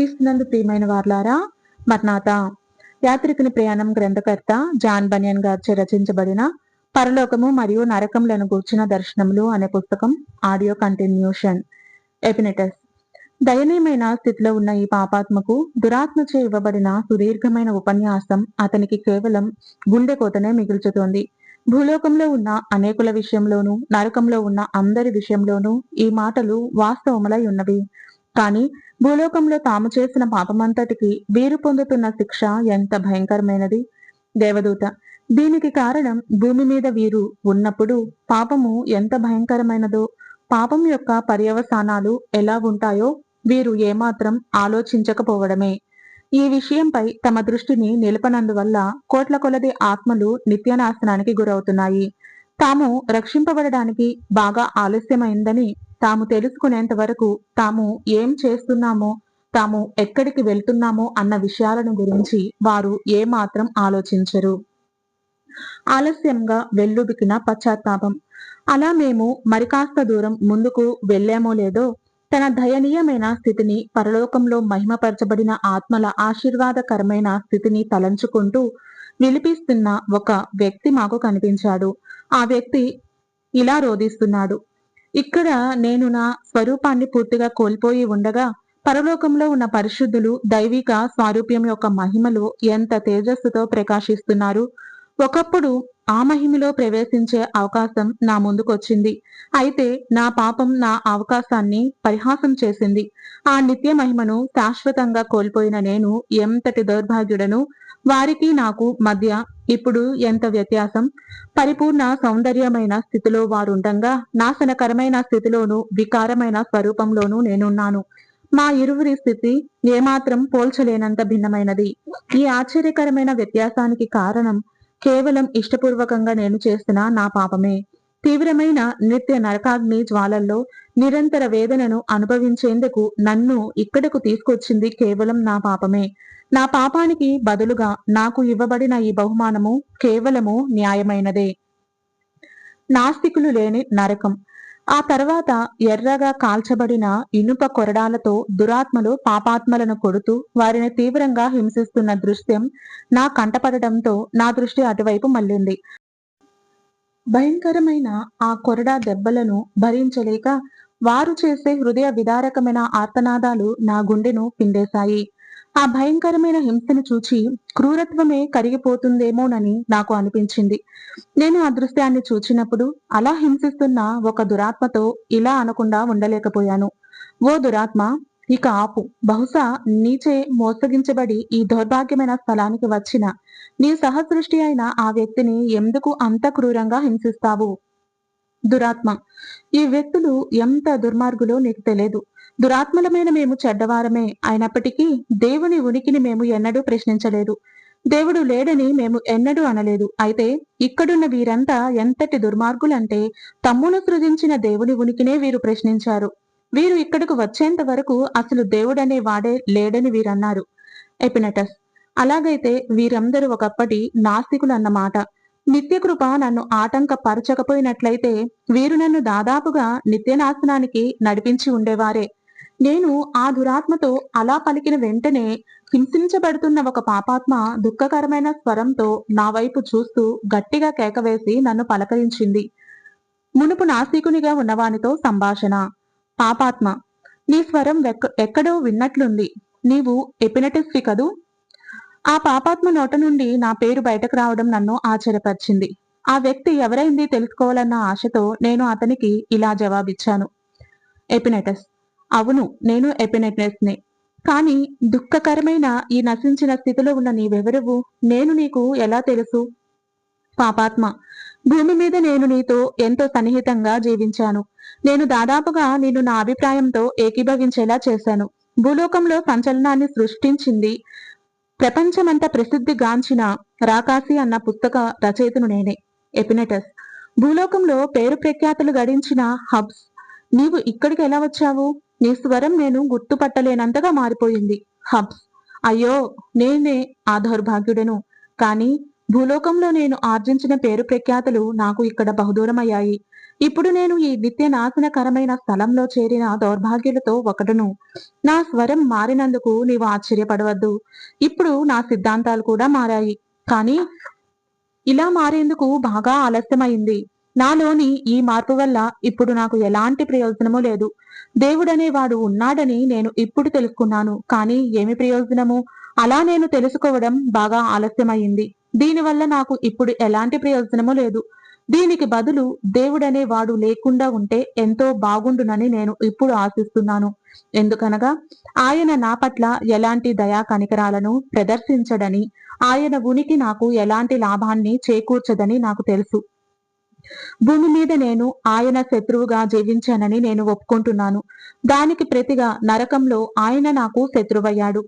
క్రీస్తునందు ప్రియమైన వార్లారా మర్నాథ యాత్రికుని ప్రయాణం గ్రంథకర్త జాన్ బనియన్ గారిచే రచించబడిన పరలోకము మరియు నరకములను గూర్చిన దర్శనములు అనే పుస్తకం ఆడియో కంటిన్యూషన్. ఎపినెటస్. దయనీయమైన స్థితిలో ఉన్న ఈ పాపాత్మకు దురాత్మచే ఇవ్వబడిన సుదీర్ఘమైన ఉపన్యాసం అతనికి కేవలం గుండె కోతనే మిగుల్చుతోంది. భూలోకంలో ఉన్న అనేకుల విషయంలోనూ నరకంలో ఉన్న అందరి విషయంలోనూ ఈ మాటలు వాస్తవములై ఉన్నవి. కానీ భూలోకంలో తాము చేసిన పాపమంతటికి వీరు పొందుతున్న శిక్ష ఎంత భయంకరమైనది? దేవదూత దీనికి కారణం భూమి మీద వీరు ఉన్నప్పుడు పాపము ఎంత భయంకరమైనదో పాపం యొక్క పర్యవసానాలు ఎలా ఉంటాయో వీరు ఏమాత్రం ఆలోచించకపోవడమే. ఈ విషయంపై తమ దృష్టిని నిలపనందువల్ల కోట్ల కొలది ఆత్మలు నిత్యనాశనానికి గురవుతున్నాయి. తాము రక్షింపబడడానికి బాగా ఆలస్యమైందని తాము తెలుసుకునేంత వరకు తాము ఏం చేస్తున్నామో తాము ఎక్కడికి వెళ్తున్నామో అన్న విషయాలను గురించి వారు ఏమాత్రం ఆలోచించరు. ఆలస్యంగా వెల్లుబికిన పశ్చాత్తాపం. అలా మేము మరికాస్త దూరం ముందుకు వెళ్ళామో లేదో తన దయనీయమైన స్థితిని పరలోకంలో మహిమపరచబడిన ఆత్మల ఆశీర్వాదకరమైన స్థితిని తలంచుకుంటూ విలిపిస్తున్న ఒక వ్యక్తి మాకు కనిపించాడు. ఆ వ్యక్తి ఇలా రోధిస్తున్నాడు. ఇక్కడ నేను నా స్వరూపాన్ని పూర్తిగా కోల్పోయి ఉండగా పరలోకంలో ఉన్న పరిశుద్ధులు దైవిక స్వారూప్యం యొక్క మహిమలు ఎంత తేజస్సుతో ప్రకాశిస్తున్నారు. ఒకప్పుడు ఆ మహిమలో ప్రవేశించే అవకాశం నా ముందుకొచ్చింది. అయితే నా పాపం నా అవకాశాన్ని పరిహాసం చేసింది. ఆ నిత్య మహిమను శాశ్వతంగా కోల్పోయిన నేను ఎంతటి దౌర్భాగ్యుడను వారికి నాకు మధ్య ఇప్పుడు ఎంత వ్యత్యాసం? పరిపూర్ణ సౌందర్యమైన స్థితిలో వారుండగా నాశనకరమైన స్థితిలోను వికారమైన స్వరూపంలోనూ నేనున్నాను. మా ఇరువురి స్థితి ఏమాత్రం పోల్చలేనంత భిన్నమైనది. ఈ ఆశ్చర్యకరమైన వ్యత్యాసానికి కారణం కేవలం ఇష్టపూర్వకంగా నేను చేసిన నా పాపమే. తీవ్రమైన నిత్య నరకాగ్ని జ్వాలల్లో నిరంతర వేదనను అనుభవించేందుకు నన్ను ఇక్కడకు తీసుకొచ్చింది కేవలం నా పాపమే. నా పాపానికి బదులుగా నాకు ఇవ్వబడిన ఈ బహుమానము కేవలము న్యాయమైనదే. నాస్తికులు లేని నరకం. ఆ తర్వాత ఎర్రగా కాల్చబడిన ఇనుప కొరడాలతో దురాత్మలు పాపాత్మలను కొడుతూ వారిని తీవ్రంగా హింసిస్తున్న దృశ్యం నా కంటపడటంతో నా దృష్టి అటువైపు మళ్ళింది. భయంకరమైన ఆ కొరడా దెబ్బలను భరించలేక వారు చేసే హృదయ విదారకమైన ఆర్తనాదాలు నా గుండెను పిండేశాయి. ఆ భయంకరమైన హింసను చూచి క్రూరత్వమే కరిగిపోతుందేమోనని నాకు అనిపించింది. నేను ఆ దృశ్యాన్ని చూచినప్పుడు అలా హింసిస్తున్న ఒక దురాత్మతో ఇలా అనకుండా ఉండలేకపోయాను. ఓ దురాత్మ ఇక ఆపు. బహుశా నీచే మోసగించబడి ఈ దౌర్భాగ్యమైన స్థలానికి వచ్చిన నీ సహసృష్టి అయిన ఆ వ్యక్తిని ఎందుకు అంత క్రూరంగా హింసిస్తావు? దురాత్మ. ఈ వ్యక్తులు ఎంత దుర్మార్గులో నీకు తెలియదు. దురాత్మలమైన మేము చెడ్డవారమే అయినప్పటికీ దేవుని ఉనికిని మేము ఎన్నడూ ప్రశ్నించలేదు. దేవుడు లేడని మేము ఎన్నడూ అనలేదు. అయితే ఇక్కడున్న వీరంతా ఎంతటి దుర్మార్గులంటే తమ్మును సృజించిన దేవుని ఉనికినే వీరు ప్రశ్నించారు. వీరు ఇక్కడకు వచ్చేంత వరకు అసలు దేవుడనే వాడే లేడని వీరన్నారు. ఎపినటస్. అలాగైతే వీరందరూ ఒకప్పటి నాస్తికులు అన్నమాట నిత్యకృప నన్ను ఆటంకపరచకపోయినట్లయితే వీరు నన్ను దాదాపుగా నిత్యనాశనానికి నడిపించి ఉండేవారే. నేను ఆ దురాత్మతో అలా పలికిన వెంటనే హింసించబడుతున్న ఒక పాపాత్మ దుఃఖకరమైన స్వరంతో నా వైపు చూస్తూ గట్టిగా కేకవేసి నన్ను పలకరించింది. మునుపు నాస్తికునిగా ఉన్నవానితో సంభాషణ. పాపాత్మ నీ స్వరం ఎక్కడో విన్నట్లుంది. నీవు ఎపినటిస్వి కదూ? ఆ పాపాత్మ నోట నుండి నా పేరు బయటకు రావడం నన్ను ఆశ్చర్యపరిచింది. ఆ వ్యక్తి ఎవరైంది తెలుసుకోవాలన్న ఆశతో నేను అతనికి ఇలా జవాబిచ్చాను. ఎపినెటస్. అవును నేను ఎపినెటస్ని. కానీ దుఃఖకరమైన ఈ నశించిన స్థితిలో ఉన్న నీవెవరువు? నేను నీకు ఎలా తెలుసు? పాపాత్మ. భూమి మీద నేను నీతో ఎంతో సన్నిహితంగా జీవించాను. నేను దాదాపుగా నేను నా అభిప్రాయంతో ఏకీభవించేలా చేశాను. భూలోకంలో సంచలనాన్ని సృష్టించింది ప్రపంచమంతా ప్రసిద్ధిగాంచిన రాకాసి అన్న పుస్తక రచయితను నేనే ఎపినెటస్. భూలోకంలో పేరు ప్రఖ్యాతులు గడించిన హబ్స్ నీవు ఇక్కడికి ఎలా వచ్చావు? నీ స్వరం నేను గుర్తుపట్టలేనంతగా మారిపోయింది. హబ్స్ అయ్యో నేనే ఆ దౌర్భాగ్యుడను. కానీ భూలోకంలో నేను ఆర్జించిన పేరు ప్రఖ్యాతులు నాకు ఇక్కడ బహుదూరమయ్యాయి. ఇప్పుడు నేను ఈ నిత్యనాశనకరమైన స్థలంలో చేరిన దౌర్భాగ్యులతో ఒకడును. నా స్వరం మారినందుకు నీవు ఆశ్చర్యపడవద్దు. ఇప్పుడు నా సిద్ధాంతాలు కూడా మారాయి. కానీ ఇలా మారేందుకు బాగా ఆలస్యమైంది. నాలోని ఈ మార్పు వల్ల ఇప్పుడు నాకు ఎలాంటి ప్రయోజనము లేదు. దేవుడనేవాడు ఉన్నాడని నేను ఇప్పుడు తెలుసుకున్నాను. కానీ ఏమి ప్రయోజనము? అలా నేను తెలుసుకోవడం బాగా ఆలస్యమైంది. దీనివల్ల నాకు ఇప్పుడు ఎలాంటి ప్రయోజనము లేదు. దీనికి బదులు దేవుడనే వాడు లేకుండా ఉంటే ఎంతో బాగుండునని నేను ఇప్పుడు ఆశిస్తున్నాను. ఎందుకనగా ఆయన నా పట్ల ఎలాంటి దయా కనికరాలను ప్రదర్శించడని ఆయన ఉనికి నాకు ఎలాంటి లాభాన్ని చేకూర్చదని నాకు తెలుసు. భూమి మీద నేను ఆయన శత్రువుగా జీవించానని నేను ఒప్పుకుంటున్నాను. దానికి ప్రతిగా నరకంలో ఆయన నాకు శత్రువయ్యాడు.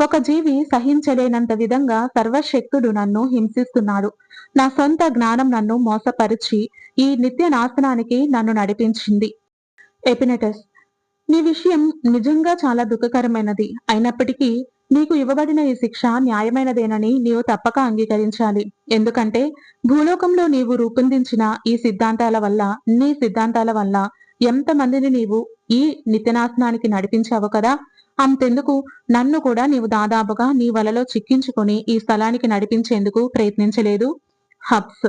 ఒక జీవి సహించలేనంత విధంగా సర్వశక్తుడు నన్ను హింసిస్తున్నాడు. నా సొంత జ్ఞానం నన్ను మోసపరిచి ఈ నిత్య నాశనానికి నన్ను నడిపించింది. ఎపినెటస్ నీ విషయం నిజంగా చాలా దుఃఖకరమైనది. అయినప్పటికీ నీకు ఇవ్వబడిన ఈ శిక్ష న్యాయమైనదేనని నీవు తప్పక అంగీకరించాలి. ఎందుకంటే భూలోకంలో నీవు రూపొందించిన ఈ సిద్ధాంతాల వల్ల నీ సిద్ధాంతాల వల్ల ఎంతమందిని నీవు ఈ నిత్యనాశనానికి నడిపించావు కదా? అంతెందుకు? నన్ను కూడా నీవు దాదాపుగా నీ వలలో చిక్కించుకొని ఈ స్థలానికి నడిపించేందుకు ప్రయత్నించలేదు? హబ్స్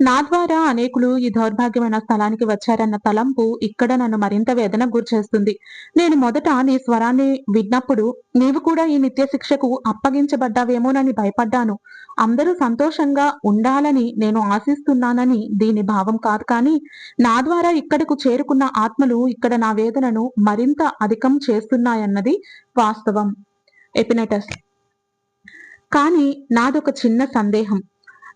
నా ద్వారా అనేకులు ఈ దౌర్భాగ్యమైన స్థలానికి వచ్చారన్న తలంపు ఇక్కడ నన్ను మరింత వేదన గురిచేస్తుంది. నేను మొదట నీ స్వరాన్ని విన్నప్పుడు నీవు కూడా ఈ నిత్య శిక్షకు అప్పగించబడ్డావేమోనని భయపడ్డాను. అందరూ సంతోషంగా ఉండాలని నేను ఆశిస్తున్నానని దీని భావం కాదు కానీ నా ద్వారా ఇక్కడకు చేరుకున్న ఆత్మలు ఇక్కడ నా వేదనను మరింత అధికం చేస్తున్నాయన్నది వాస్తవం. ఎపినటస్. కానీ నాదొక చిన్న సందేహం.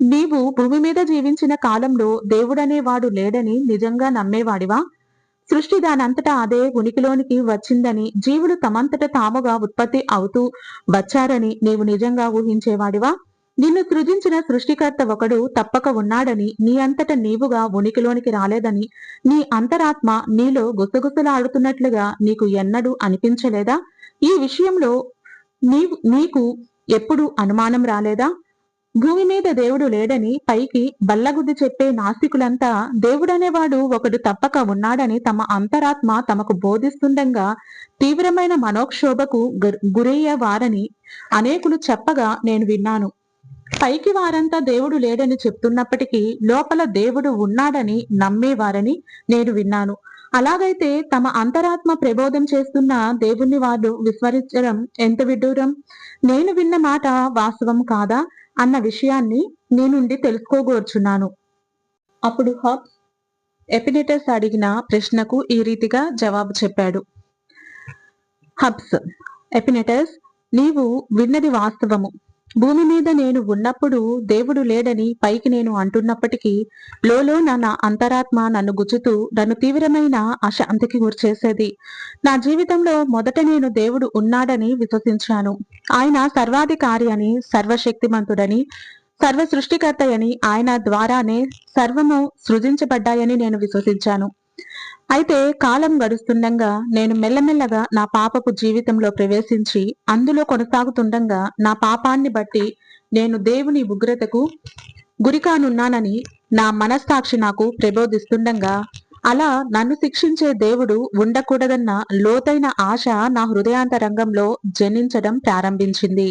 నీవు భూమి మీద జీవించిన కాలంలో దేవుడనేవాడు లేడని నిజంగా నమ్మేవాడివా? సృష్టి దానంతటా అదే ఉనికిలోనికి వచ్చిందని జీవులు తమంతట తాముగా ఉత్పత్తి అవుతూ వచ్చారని నీవు నిజంగా ఊహించేవాడివా? నిన్ను సృజించిన సృష్టికర్త ఒకడు తప్పక ఉన్నాడని నీ అంతట నీవుగా ఉనికిలోనికి రాలేదని నీ అంతరాత్మ నీలో గుసగుసలాడుతున్నట్లుగా నీకు ఎన్నడూ అనిపించలేదా? ఈ విషయంలో నీవు నీకు ఎప్పుడు అనుమానం రాలేదా? భూమి మీద దేవుడు లేడని పైకి బల్లగుద్ది చెప్పే నాస్తికులంతా దేవుడనేవాడు ఒకడు తప్పక ఉన్నాడని తమ అంతరాత్మ తమకు బోధిస్తుండగా తీవ్రమైన మనోక్షోభకు గురయ్యేవారని అనేకులు చెప్పగా నేను విన్నాను. పైకి వారంతా దేవుడు లేడని చెప్తున్నప్పటికీ లోపల దేవుడు ఉన్నాడని నమ్మేవారని నేను విన్నాను. అలాగైతే తమ అంతరాత్మ ప్రబోధం చేస్తున్న దేవుణ్ణి వారు విస్మరించడం ఎంత విడ్డూరం? నేను విన్న మాట వాస్తవం కాదా? అన్న విషయాన్ని నీ నుండి తెలుసుకోగోర్చున్నాను. అప్పుడు హబ్స్ ఎపినేటస్ అడిగిన ప్రశ్నకు ఈ రీతిగా జవాబు చెప్పాడు. హబ్స్ ఎపినేటస్ నీవు విన్నది వాస్తవము. భూమి మీద నేను ఉన్నప్పుడు దేవుడు లేడని పైకి నేను అంటున్నప్పటికీ లోలో నా అంతరాత్మ నన్ను గుచ్చుతూ నన్ను తీవ్రమైన అశాంతికి గురిచేసేది. నా జీవితంలో మొదట నేను దేవుడు ఉన్నాడని విశ్వసించాను. ఆయన సర్వాధికారి అని సర్వశక్తిమంతుడని సర్వ సృష్టికర్తయని ఆయన ద్వారానే సర్వము సృజించబడ్డాయని నేను విశ్వసించాను. అయితే కాలం గడుస్తుండగా నేను మెల్లమెల్లగా నా పాపపు జీవితంలో ప్రవేశించి అందులో కొనసాగుతుండగా నా పాపాన్ని బట్టి నేను దేవుని ఉగ్రతకు గురికానున్నానని నా మనస్సాక్షి నాకు ప్రబోధిస్తుండగా అలా నన్ను శిక్షించే దేవుడు ఉండకూడదన్న లోతైన ఆశ నా హృదయాంతరంగంలో జనించడం ప్రారంభించింది.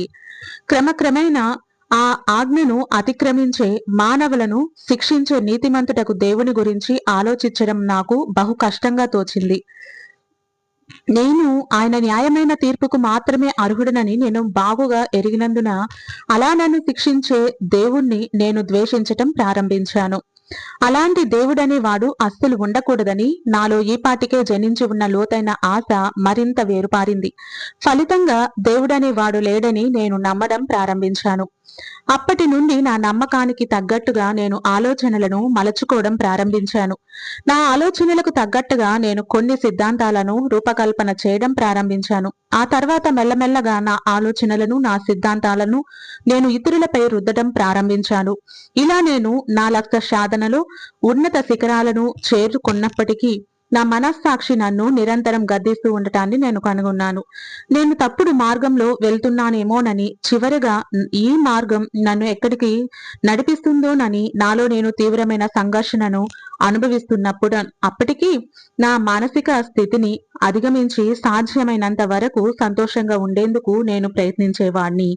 క్రమక్రమేణా ఆ ఆజ్ఞను అతిక్రమించే మానవులను శిక్షించే నీతిమంతుటకు దేవుని గురించి ఆలోచించడం నాకు బహు కష్టంగా తోచింది. నేను ఆయన న్యాయమైన తీర్పుకు మాత్రమే అర్హుడనని నేను బాగుగా ఎరిగినందున అలా నన్ను శిక్షించే దేవుణ్ణి నేను ద్వేషించటం ప్రారంభించాను. అలాంటి దేవుడనే వాడు అస్సలు ఉండకూడదని నాలో ఈపాటికే జనించి ఉన్న లోతైన ఆశ మరింత వేరుపారింది. ఫలితంగా దేవుడనే వాడు లేడని నేను నమ్మడం ప్రారంభించాను. అప్పటి నుండి నా నమ్మకానికి తగ్గట్టుగా నేను ఆలోచనలను మలచుకోవడం ప్రారంభించాను. నా ఆలోచనలకు తగ్గట్టుగా నేను కొన్ని సిద్ధాంతాలను రూపకల్పన చేయడం ప్రారంభించాను. ఆ తర్వాత మెల్లమెల్లగా నా ఆలోచనలను నా సిద్ధాంతాలను నేను ఇతరులపై రుద్దడం ప్రారంభించాను. ఇలా నేను నా లక్ష్య సాధనలో ఉన్నత శిఖరాలను చేరుకున్నప్పటికీ నా మనస్సాక్షి నన్ను నిరంతరం గద్దిస్తూ ఉండటాన్ని నేను కనుగొన్నాను. నేను తప్పుడు మార్గంలో వెళ్తున్నానేమోనని చివరిగా ఈ మార్గం నన్ను ఎక్కడికి నడిపిస్తుందోనని నాలో నేను తీవ్రమైన సంఘర్షణను అనుభవిస్తున్నప్పుడు అప్పటికీ నా మానసిక స్థితిని అధిగమించి సాధ్యమైనంత వరకు సంతోషంగా ఉండేందుకు నేను ప్రయత్నించేవాణ్ణి.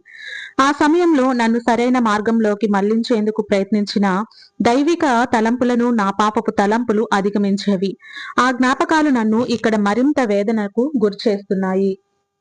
ఆ సమయంలో నన్ను సరైన మార్గంలోకి మళ్ళించేందుకు ప్రయత్నించిన దైవిక తలంపులను నా పాపపు తలంపులు అధిగమించేవి. ఆ జ్ఞాపకాలు నన్ను ఇక్కడ మరింత వేదనకు గురిచేస్తున్నాయి.